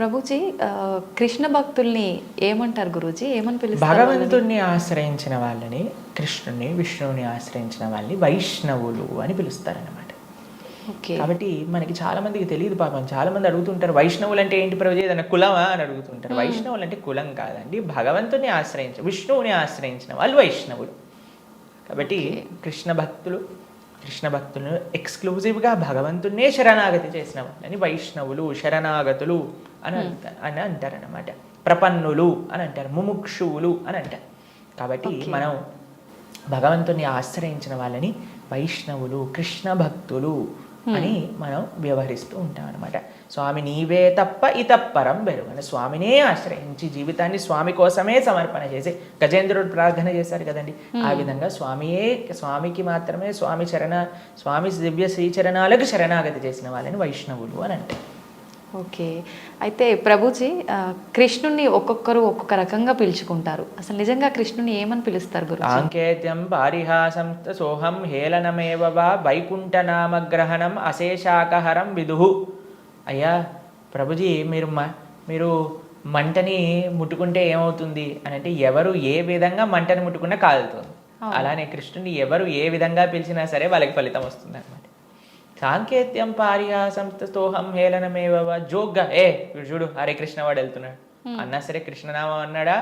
ప్రభుజీ కృష్ణ భక్తుల్ని ఏమంటారు గురూజీ? ఏమని పిలుస్తారు భగవంతుణ్ణి ఆశ్రయించిన వాళ్ళని కృష్ణుని విష్ణువుని ఆశ్రయించిన వాళ్ళని వైష్ణవులు అని పిలుస్తారన్నమాట. ఓకే. కాబట్టి మనకి చాలా మందికి తెలియదు పాపం. చాలా మంది అడుగుతుంటారు వైష్ణవులు అంటే ఏంటి ప్రభు ఏదైనా కులమా అని అడుగుతుంటారు. వైష్ణవులు అంటే కులం కాదండి. భగవంతుని ఆశ్రయించ విష్ణువుని ఆశ్రయించిన వాళ్ళు వైష్ణవులు. కాబట్టి కృష్ణ భక్తులు కృష్ణ భక్తులను ఎక్స్క్లూజివ్గా భగవంతున్నే శరణాగతి చేసిన వాళ్ళని వైష్ణవులు శరణాగతులు అని అంట- అని అంటారన్నమాట. ప్రపన్నులు అని అంటారు ముముక్షువులు అని అంటారు. కాబట్టి మనం భగవంతుని ఆశ్రయించిన వాళ్ళని వైష్ణవులు కృష్ణ భక్తులు అని మనం వ్యవహరిస్తూ ఉంటాం అనమాట స్వామి నీవే తప్ప ఇతప్పరం బెరుగని స్వామినే ఆశ్రయించి జీవితాన్ని స్వామి కోసమే సమర్పణ చేసి గజేంద్రుడు ప్రార్థన చేశారు కదండి. ఆ విధంగా స్వామియే స్వామికి మాత్రమే స్వామి చరణ స్వామి దివ్య శ్రీచరణాలకు శరణాగతి చేసిన వాళ్ళని వైష్ణవులు అని అంటారు. ఓకే. అయితే ప్రభుజీ ఆ, కృష్ణుణ్ణి ఒక్కొక్కరు ఒక్కొక్క రకంగా పిలుచుకుంటారు. అసలు నిజంగా కృష్ణుని ఏమని పిలుస్తారు గురు సాంకేత్యం పారిహాసం సోహం హేళనమేవ వా వైకుంఠనామగ్రహణం అశేషాకహరం విదుహు. అయ్యా ప్రభుజీ మీరు మ మీరు మంటని ముట్టుకుంటే ఏమవుతుంది? అని అంటే ఎవరు ఏ విధంగా మంటని ముట్టుకున్నా కాలుతుంది. అలానే కృష్ణుని ఎవరు ఏ విధంగా పిలిచినా సరే వాళ్ళకి ఫలితం వస్తుంది అనమాట సాంకేత్యం పారిహాసం స్తోహం హేళనమేవ జోగ్గా ఏ చూడు హరే కృష్ణ వాడు వెళ్తున్నాడు. అన్నా సరే కృష్ణనామం అన్నాడా?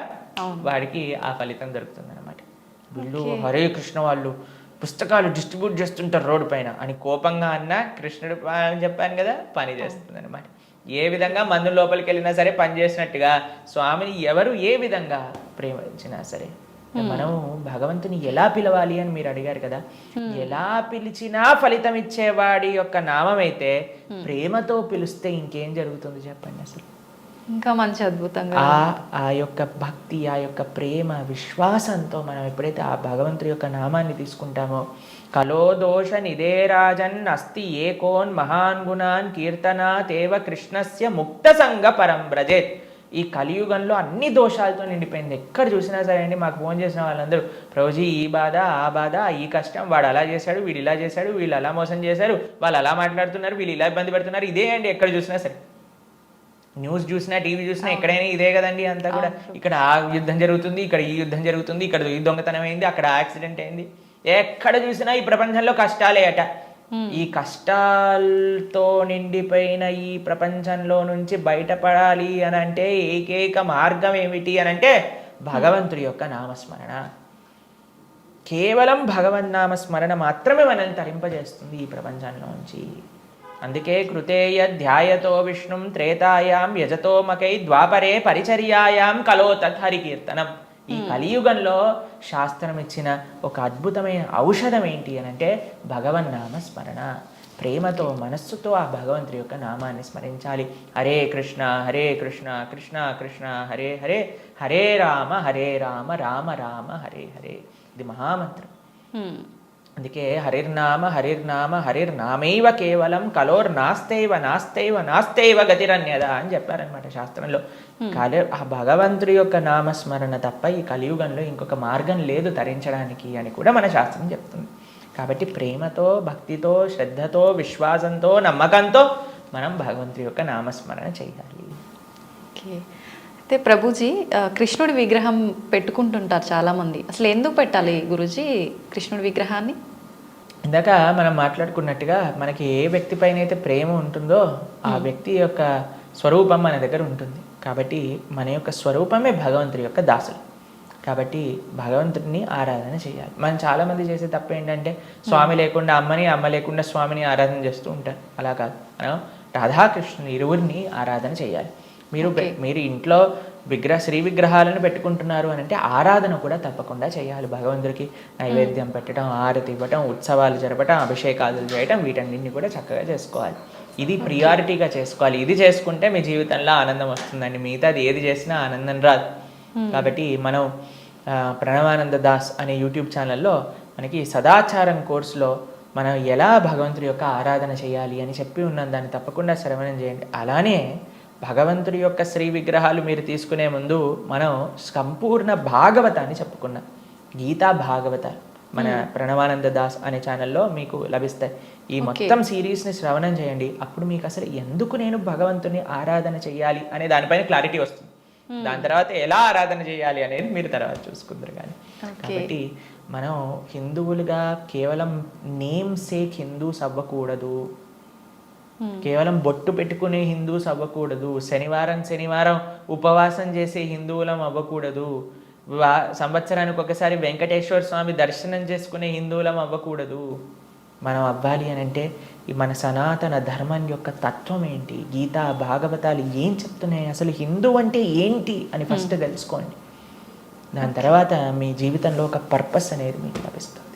వాడికి ఆ ఫలితం దొరుకుతుంది అనమాట వీళ్ళు హరే కృష్ణ వాళ్ళు పుస్తకాలు డిస్ట్రిబ్యూట్ చేస్తుంటారు రోడ్డు పైన. అని కోపంగా అన్న కృష్ణుడు అని చెప్పాను కదా పని చేస్తుంది అనమాట ఏ విధంగా మందు లోపలికి వెళ్ళినా సరే పని చేసినట్టుగా స్వామిని ఎవరు ఏ విధంగా ప్రేమించినా సరే మనం భగవంతుని ఎలా పిలవాలి అని మీరు అడిగారు కదా ఎలా పిలిచినా ఫలితం ఇచ్చేవాడి యొక్క నామం అయితే ప్రేమతో పిలిస్తే ఇంకేం జరుగుతుంది చెప్పండి అసలు? ఇంకా మంచి అద్భుతంగా ఆ యొక్క భక్తి ఆ యొక్క ప్రేమ విశ్వాసంతో మనం ఎప్పుడైతే ఆ భగవంతుడి యొక్క నామాన్ని తీసుకుంటామో కలో దోష నిదేరాజన్ అస్తి ఏకోన్ మహాన్ గుణాన్ కీర్తనా తేవ కృష్ణస్య ముక్త సంగ పరం బ్రజేత్ ఈ కలియుగంలో అన్ని దోషాలతో నిండిపోయింది. ఎక్కడ చూసినా సరే అండి మాకు ఫోన్ చేసిన వాళ్ళందరూ ప్రభుజీ ఈ బాధ ఆ బాధ ఈ కష్టం వాడు అలా చేశాడు వీడు ఇలా చేశాడు వీళ్ళు అలా మోసం చేశారు వాళ్ళు అలా మాట్లాడుతున్నారు వీళ్ళు ఇలా ఇబ్బంది పెడుతున్నారు. ఇదే అండి ఎక్కడ చూసినా సరే. న్యూస్ చూసినా టీవీ చూసినా ఎక్కడైనా ఇదే కదండి అంతా కూడా. ఇక్కడ ఆ యుద్ధం జరుగుతుంది ఇక్కడ ఈ యుద్ధం జరుగుతుంది ఇక్కడ ఈ దొంగతనం అయింది అక్కడ యాక్సిడెంట్ అయింది. ఎక్కడ చూసినా ఈ ప్రపంచంలో కష్టాలే అట. ఈ కష్టాలతో నిండిపోయిన ఈ ప్రపంచంలో నుంచి బయటపడాలి అని అంటే ఏకైక మార్గం ఏమిటి అని అంటే భగవంతుడి యొక్క నామస్మరణ. కేవలం భగవన్నామ స్మరణ మాత్రమే మనల్ని తరింపజేస్తుంది ఈ ప్రపంచంలోంచి అందుకే కృతేయ ధ్యాయతో విష్ణుం త్రేతాయాం యజతో మకై ద్వాపరే పరిచర్యాయాం కలో తత్హరికీర్తనం ఈ కలియుగంలో శాస్త్రం ఇచ్చిన ఒక అద్భుతమైన ఔషధం ఏంటి అని అంటే భగవన్నామ స్మరణ ప్రేమతో మనస్సుతో ఆ భగవంతుడి యొక్క నామాన్ని స్మరించాలి. హరే కృష్ణ హరే కృష్ణ కృష్ణ కృష్ణ హరే హరే హరే రామ హరే రామ రామ రామ హరే హరే. ఇది మహామంత్రం. హ్మ్. అందుకే హరిర్నామ హరిర్నామ హరిర్నామైవ కేవలం కలోర్ నాస్తైవ నాస్తైవ నాస్తైవ గతిరన్యద అని చెప్పారనమాట శాస్త్రంలో. కలి ఆ భగవంతుడి యొక్క నామస్మరణ తప్ప ఈ కలియుగంలో ఇంకొక మార్గం లేదు తరించడానికి అని కూడా మన శాస్త్రం చెప్తుంది. కాబట్టి ప్రేమతో భక్తితో శ్రద్ధతో విశ్వాసంతో నమ్మకంతో మనం భగవంతుడి యొక్క నామస్మరణ చేయాలి. ఓకే. అయితే ప్రభుజీ కృష్ణుడి విగ్రహం పెట్టుకుంటుంటారు చాలామంది. అసలు ఎందుకు పెట్టాలి గురుజీ కృష్ణుడి విగ్రహాన్ని? ఇందాక మనం మాట్లాడుకున్నట్టుగా మనకి ఏ వ్యక్తి పైన అయితే ప్రేమ ఉంటుందో ఆ వ్యక్తి యొక్క స్వరూపం మన దగ్గర ఉంటుంది. కాబట్టి మన యొక్క స్వరూపమే భగవంతుడి యొక్క దాసులు. కాబట్టి భగవంతుడిని ఆరాధన చేయాలి. మనం చాలా మంది చేసే తప్పు ఏంటంటే స్వామి లేకుండా అమ్మని అమ్మ లేకుండా స్వామిని ఆరాధన చేస్తూ ఉంటారు. అలా కాదు. మనం రాధాకృష్ణుని ఇరువురిని ఆరాధన చేయాలి. మీరు మీరు ఇంట్లో విగ్రహ శ్రీ విగ్రహాలను పెట్టుకుంటున్నారు అని అంటే ఆరాధన కూడా తప్పకుండా చేయాలి భగవంతుడికి. నైవేద్యం పెట్టడం ఆరతి ఇవ్వటం ఉత్సవాలు జరపటం అభిషేకాలు చేయటం వీటన్నింటిని కూడా చక్కగా చేసుకోవాలి. ఇది ప్రియారిటీగా చేసుకోవాలి. ఇది చేసుకుంటే మీ జీవితంలో ఆనందం వస్తుందండి. మిగతాది ఏది చేసినా ఆనందం రాదు. కాబట్టి మనం ప్రణవానంద దాస్ అనే యూట్యూబ్ ఛానల్లో మనకి సదాచారం కోర్సులో మనం ఎలా భగవంతుడి యొక్క ఆరాధన చేయాలి అని చెప్పి ఉన్నాం. దాన్ని తప్పకుండా శ్రవణం చేయండి. అలానే భగవంతుడి యొక్క శ్రీ విగ్రహాలు మీరు తీసుకునే ముందు మనం సంపూర్ణ భాగవతాన్ని చెప్పుకున్నాం. గీతా భాగవత మన ప్రణవానంద దాస్ అనే ఛానల్లో మీకు లభిస్తాయి. ఈ మొత్తం సిరీస్ని శ్రవణం చేయండి. అప్పుడు మీకు అసలు ఎందుకు నేను భగవంతుని ఆరాధన చేయాలి అనే దానిపైన క్లారిటీ వస్తుంది. దాని తర్వాత ఎలా ఆరాధన చేయాలి అనేది మీరు తర్వాత చూసుకుందరు కానీ. కాబట్టి మనం హిందువులుగా కేవలం నేమ్ సేక్ హిందూస్ అవ్వకూడదు కేవలం బొట్టు పెట్టుకునే హిందూస్ అవ్వకూడదు. శనివారం శనివారం ఉపవాసం చేసే హిందువులం అవ్వకూడదు. వా- సంవత్సరానికి ఒకసారి వెంకటేశ్వర స్వామి దర్శనం చేసుకునే హిందువులం అవ్వకూడదు. మనం అవ్వాలి అని అంటే ఈ మన సనాతన ధర్మం యొక్క తత్వం ఏంటి? గీత భాగవతాలు ఏం చెప్తున్నాయి? అసలు హిందూ అంటే ఏంటి అని ఫస్ట్ తెలుసుకోండి. దాని తర్వాత మీ జీవితంలో ఒక పర్పస్ అనేది మీకు లభిస్తుంది.